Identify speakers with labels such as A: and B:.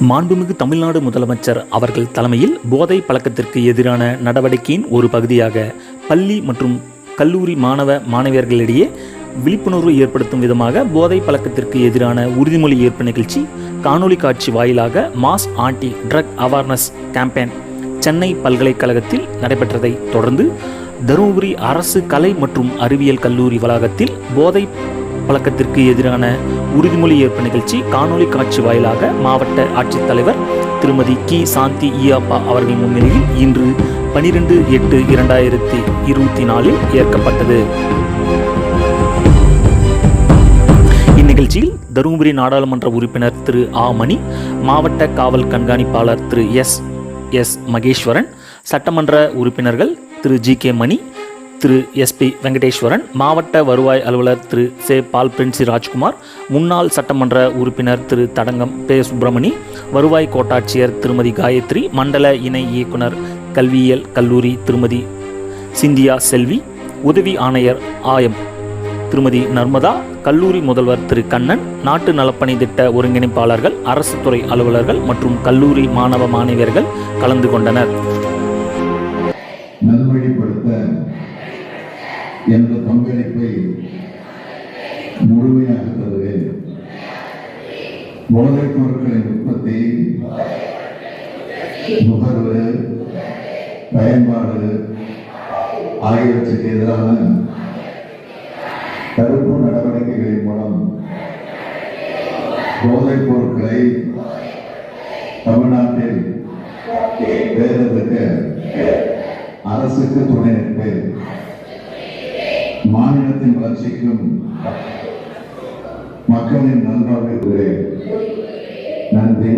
A: மாண்புமிகு தமிழ்நாடு முதலமைச்சர் அவர்கள் தலைமையில் போதை பழக்கத்திற்கு எதிரான நடவடிக்கையின் ஒரு பகுதியாக பள்ளி மற்றும் கல்லூரி மாணவ மாணவியர்களிடையே விழிப்புணர்வு ஏற்படுத்தும் விதமாக போதை பழக்கத்திற்கு எதிரான உறுதிமொழி ஏற்பு நிகழ்ச்சி காணொளி காட்சி வாயிலாக mass anti drug awareness campaign Chennai பல்கலைக்கழகத்தில் நடைபெற்றதை தொடர்ந்து தருமபுரி அரசு கலை மற்றும் அறிவியல் கல்லூரி வளாகத்தில் போதை பழக்கத்திற்கு எதிரான உறுதிமொழி ஏற்பு நிகழ்ச்சி காணொலி காட்சி வாயிலாக மாவட்ட ஆட்சித்தலைவர் திருமதி கி. சாந்தி ஈயாப்பா அவர்கள் முன்னிலையில் இன்று பனிரெண்டு எட்டு இரண்டாயிரத்தி இருபத்தி நாலில் ஏற்கப்பட்டது. இந்நிகழ்ச்சியில் தருமபுரி நாடாளுமன்ற உறுப்பினர் திரு. ஆ. மணி மாவட்ட காவல் கண்காணிப்பாளர் திரு. எஸ். எஸ். மகேஸ்வரன் சட்டமன்ற உறுப்பினர்கள் Thiru. G. K. Mani Thiru SP Venkateswaran மாவட்ட வருவாய் அலுவலர் திரு சே பால் பிரின்சி ராஜ்குமார் முன்னாள் சட்டமன்ற உறுப்பினர் திரு தடங்கம் பே சுப்பிரமணி வருவாய் கோட்டாட்சியர் திருமதி காயத்ரி மண்டல இணை இயக்குனர் கல்வியியல் கல்லூரி திருமதி சிந்தியா செல்வி உதவி ஆணையர் ஆயம் திருமதி நர்மதா கல்லூரி முதல்வர் திரு கண்ணன் நாட்டு நலப்பணி திட்ட ஒருங்கிணைப்பாளர்கள் அரசு துறை அலுவலர்கள் மற்றும் கல்லூரி மாணவ மாணவியர்கள் கலந்து கொண்டனர்.
B: எனது பங்களிப்பை முழுமையாக தருவேன். போதைப் பொருட்களின் உற்பத்தி நுகர்வு பயன்பாடு ஆகியவற்றுக்கு எதிரான தடுப்பு நடவடிக்கைகளின் மூலம் போதைப் பொருட்களை தமிழ்நாட்டில் வேறெடுக்க அரசுக்கு துணை நிற்பேன். மாநிலத்தின் வளர்ச்சிக்கும் மக்களின் நல்வாழ்வுக்கு நன்றி.